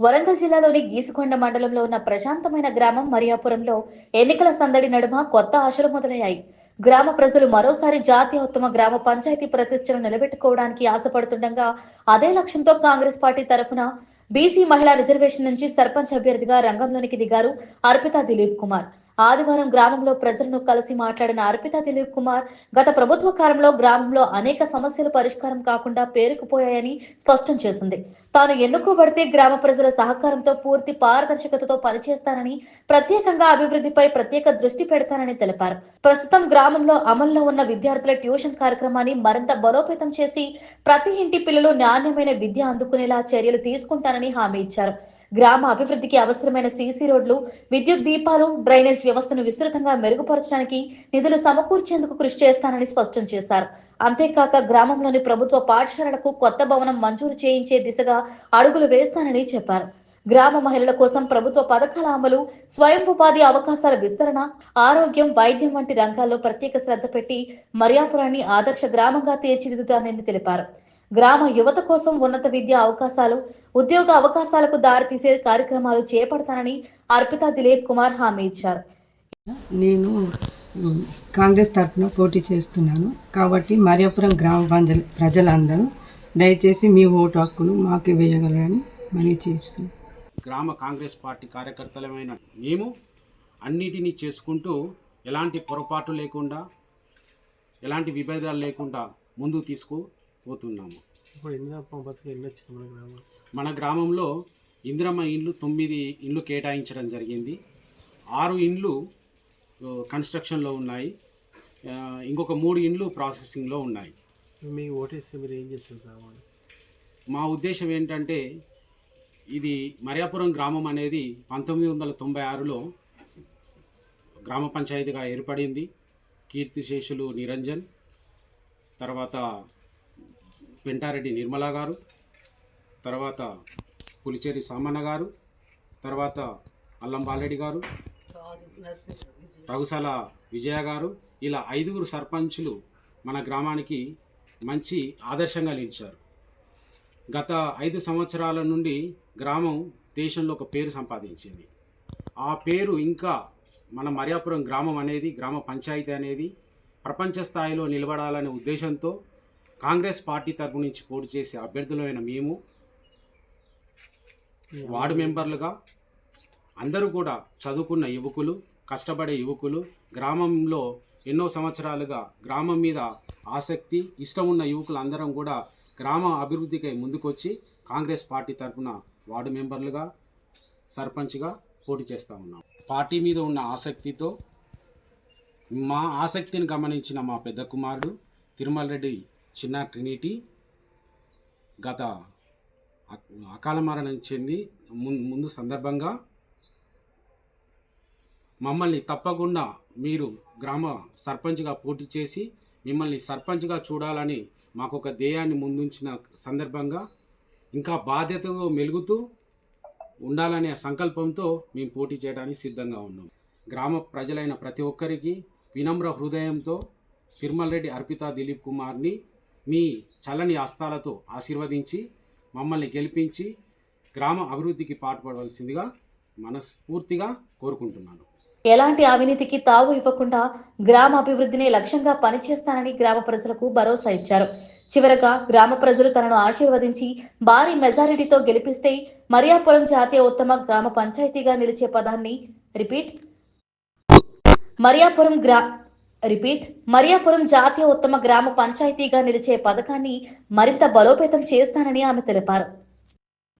వరంగల్ జిల్లాలోని గీసుకొండ మండలంలో ఉన్న ప్రశాంతమైన గ్రామం మరియాపురంలో ఎన్నికల సందడి నడుమ కొత్త ఆశలు మొదలయ్యాయి. గ్రామ ప్రజలు మరోసారి జాతీయ ఉత్తమ గ్రామ పంచాయతీ ప్రతిష్టను నిలబెట్టుకోవడానికి ఆశపడుతుండగా అదే లక్ష్యంతో కాంగ్రెస్ పార్టీ తరఫున బీసీ మహిళా రిజర్వేషన్ నుంచి సర్పంచ్ అభ్యర్థిగా రంగంలోనికి దిగారు అర్పిత దిలీప్ కుమార్. ఆదివారం గ్రామంలో ప్రజలను కలిసి మాట్లాడిన అర్పిత దిలీప్ కుమార్ గత ప్రభుత్వ కాలంలో గ్రామంలో అనేక సమస్యలు పరిష్కారం కాకుండా పేరుకుపోయాయని స్పష్టం చేసింది. తాను ఎన్నుకోబడితే గ్రామ ప్రజల సహకారంతో పూర్తి పారదర్శకతతో పనిచేస్తానని ప్రత్యేకంగా అభివృద్ధిపై ప్రత్యేక దృష్టి పెడతానని తెలిపారు. ప్రస్తుతం గ్రామంలో అమల్లో ఉన్న విద్యార్థుల ట్యూషన్ కార్యక్రమాన్ని మరింత బలోపేతం చేసి ప్రతి ఇంటి పిల్లలు నాణ్యమైన విద్య అందుకునేలా చర్యలు తీసుకుంటానని హామీ ఇచ్చారు. గ్రామ అభివృద్ధికి అవసరమైన సీసీ రోడ్లు విద్యుత్ దీపాలు డ్రైనేజ్ వ్యవస్థను విస్తృతంగా మెరుగుపరచడానికి నిధులు సమకూర్చేందుకు కృషి చేస్తానని స్పష్టం చేశారు. అంతేకాక గ్రామంలోని ప్రభుత్వ పాఠశాలలకు కొత్త భవనం మంజూరు చేయించే దిశగా అడుగులు వేస్తానని చెప్పారు. గ్రామ మహిళల కోసం ప్రభుత్వ పథకాల అమలు స్వయం ఉపాధి అవకాశాల విస్తరణ ఆరోగ్యం వైద్యం వంటి రంగాల్లో ప్రత్యేక శ్రద్ధ పెట్టి మర్యాపురాన్ని ఆదర్శ గ్రామంగా తీర్చిదిద్దుతానని తెలిపారు. గ్రామ యువత కోసం ఉన్నత విద్యా అవకాశాలు ఉద్యోగ అవకాశాలకు దారితీసే కార్యక్రమాలు చేపడతానని అర్పిత దిలీప్ కుమార్ హామీ ఇచ్చారు. నేను కాంగ్రెస్ తరఫున పోటీ చేస్తున్నాను. కాబట్టి మరియాపురం గ్రామ ప్రజల ప్రజలందరూ దయచేసి మీ ఓటు హక్కును మాకు వేయగలరని మనవి చేస్తున్నాను. గ్రామ కాంగ్రెస్ పార్టీ కార్యకర్తలమైన మేము అన్నిటినీ చేసుకుంటూ ఎలాంటి పొరపాటు లేకుండా ఎలాంటి విభేదాలు లేకుండా ముందుకు తీసుకుపోతున్నాము ఇప్పుడు వచ్చింది మన గ్రామం మన గ్రామంలో ఇందిరమ్మ ఇండ్లు తొమ్మిది ఇండ్లు కేటాయించడం జరిగింది. ఆరు ఇండ్లు కన్స్ట్రక్షన్లో ఉన్నాయి. ఇంకొక మూడు ఇండ్లు ప్రాసెసింగ్లో ఉన్నాయి. మీకు ఓటేస్తే మీరు ఏం గ్రామాన్ని మా ఉద్దేశం ఏంటంటే ఇది మరియాపురం గ్రామం అనేది పంతొమ్మిది వందల తొంభై ఆరులో గ్రామ పంచాయతీగా ఏర్పడింది. కీర్తిశేషులు నిరంజన్ తర్వాత పెంటారెడ్డి నిర్మలా గారు తర్వాత పులిచేరి సామన్న గారు తర్వాత అల్లం బాలరెడ్డి గారు రఘుసాల విజయ గారు ఇలా ఐదుగురు సర్పంచులు మన గ్రామానికి మంచి ఆదర్శంగా నిలిచారు. గత ఐదు సంవత్సరాల నుండి గ్రామం దేశంలో ఒక పేరు సంపాదించింది. ఆ పేరు ఇంకా మన మరియాపురం గ్రామం అనేది గ్రామ పంచాయతీ అనేది ప్రపంచ స్థాయిలో నిలబడాలనే ఉద్దేశంతో కాంగ్రెస్ పార్టీ తరపు నుంచి పోటీ చేసే అభ్యర్థులైన మేము వార్డు మెంబర్లుగా అందరూ కూడా చదువుకున్న యువకులు కష్టపడే యువకులు గ్రామంలో ఎన్నో సంవత్సరాలుగా గ్రామం మీద ఆసక్తి ఇష్టం ఉన్న యువకులు అందరం కూడా గ్రామ అభివృద్ధికై ముందుకొచ్చి కాంగ్రెస్ పార్టీ తరఫున వార్డు మెంబర్లుగా సర్పంచ్గా పోటీ చేస్తూ ఉన్నాం. పార్టీ మీద ఉన్న ఆసక్తితో మా ఆసక్తిని గమనించిన మా పెద్ద కుమారుడు తిరుమల రెడ్డి చిన్న ట్రినిటీ గత అకాల మరణం చెంది ముందు సందర్భంగా మమ్మల్ని తప్పకుండా మీరు గ్రామ సర్పంచ్గా పోటీ చేసి మిమ్మల్ని సర్పంచ్గా చూడాలని మాకు ఒక ధ్యేయాన్ని ముందుంచిన సందర్భంగా ఇంకా బాధ్యతగా మెలుగుతూ ఉండాలనే సంకల్పంతో మేము పోటీ చేయడానికి సిద్ధంగా ఉన్నాం. గ్రామ ప్రజలైన ప్రతి ఒక్కరికి వినమ్ర హృదయంతో తిరుమల రెడ్డి అర్పిత దిలీప్ కుమార్ని మీ చల్లని హస్తాలతో ఆశీర్వదించి మమ్మల్ని గెలిపించి గ్రామ అభివృద్ధికి పాటుపడవలసిందిగా మనస్ఫూర్తిగా కోరుకుంటున్నాను. ఎలాంటి అవినీతికి తావు ఇవ్వకుండా గ్రామ అభివృద్ధిని లక్ష్యంగా పనిచేస్తానని గ్రామ ప్రజలకు భరోసా ఇచ్చారు. చివరగా గ్రామ ప్రజలు తనను ఆశీర్వదించి భారీ మెజారిటీతో గెలిపిస్తే మరియాపురం జాతీయ ఉత్తమ గ్రామ పంచాయతీగా నిలిచే పదాన్ని రిపీట్. మరియాపురం గ్రా రిపీట్ మరియాపురం జాతీయ ఉత్తమ గ్రామ పంచాయతీగా నిలిచే పథకాన్ని మరింత బలోపేతం చేస్తానని ఆమె తెలిపారు.